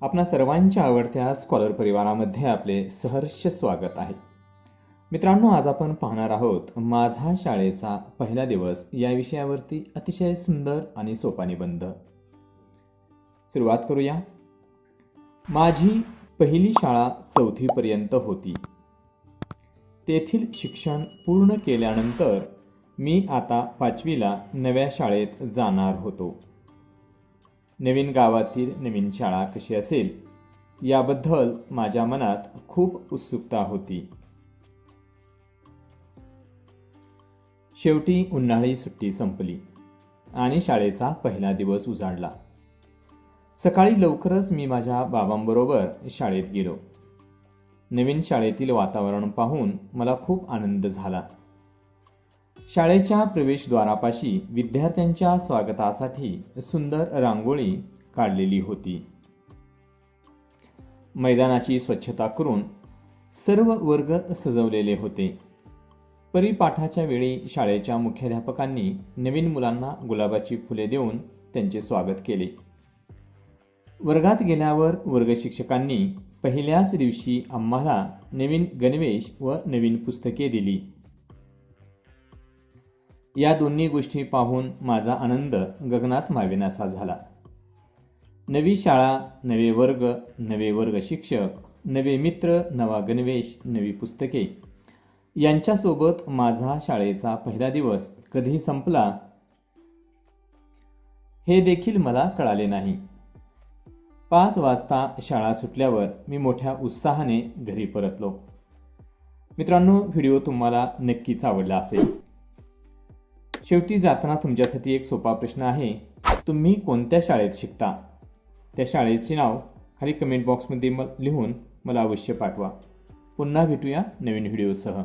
आपणा सर्वांच्या आवडत्या स्कॉलर परिवारामध्ये आपले सहर्ष स्वागत आहे. मित्रांनो आज आपण पाहणार आहोत माझा शाळेचा पहिला दिवस या विषयावरती अतिशय सुंदर आणि सोपा निबंध. सुरुवात करूया. माझी पहिली शाळा चौथीपर्यंत होती. तेथील शिक्षण पूर्ण केल्यानंतर मी आता पाचवीला नव्या शाळेत जाणार होतो. नवीन गावातील नवीन शाळा कशी असेल याबद्दल माझ्या मनात खूप उत्सुकता होती. शेवटी उन्हाळी सुट्टी संपली आणि शाळेचा पहिला दिवस उजाडला. सकाळी लवकरच मी माझ्या बाबांबरोबर शाळेत गेलो. नवीन शाळेतील वातावरण पाहून मला खूप आनंद झाला. शाळेच्या प्रवेशद्वारापाशी विद्यार्थ्यांच्या स्वागतासाठी सुंदर रांगोळी काढलेली होती. मैदानाची स्वच्छता करून सर्व वर्ग सजवलेले होते. परिपाठाच्या वेळी शाळेच्या मुख्याध्यापकांनी नवीन मुलांना गुलाबाची फुले देऊन त्यांचे स्वागत केले. वर्गात गेल्यावर वर्ग शिक्षकांनी पहिल्याच दिवशी आम्हाला नवीन गणवेश व नवीन पुस्तके दिली. या दोन्ही गोष्टी पाहून माझा आनंद गगनात मावेनासा झाला. नवी शाळा नवे वर्ग नवे वर्ग शिक्षक नवे मित्र नवा गणवेश नवी पुस्तके. यांच्यासोबत माझा शाळेचा पहिला दिवस कधी संपला हे देखील मला कळाले नाही. पाच वाजता शाळा सुटल्यावर मी मोठ्या उत्साहाने घरी परतलो. मित्रांनो व्हिडिओ तुम्हाला नक्कीच आवडला असेल. शेवटी जाताना तुमच्यासाठी एक सोपा प्रश्न आहे. तुम्ही कोणत्या शाळेत शिकता? त्या शाळेचे नाव खाली कमेंट बॉक्समध्ये म लिहून मला अवश्य पाठवा. पुन्हा भेटूया नवीन व्हिडिओसह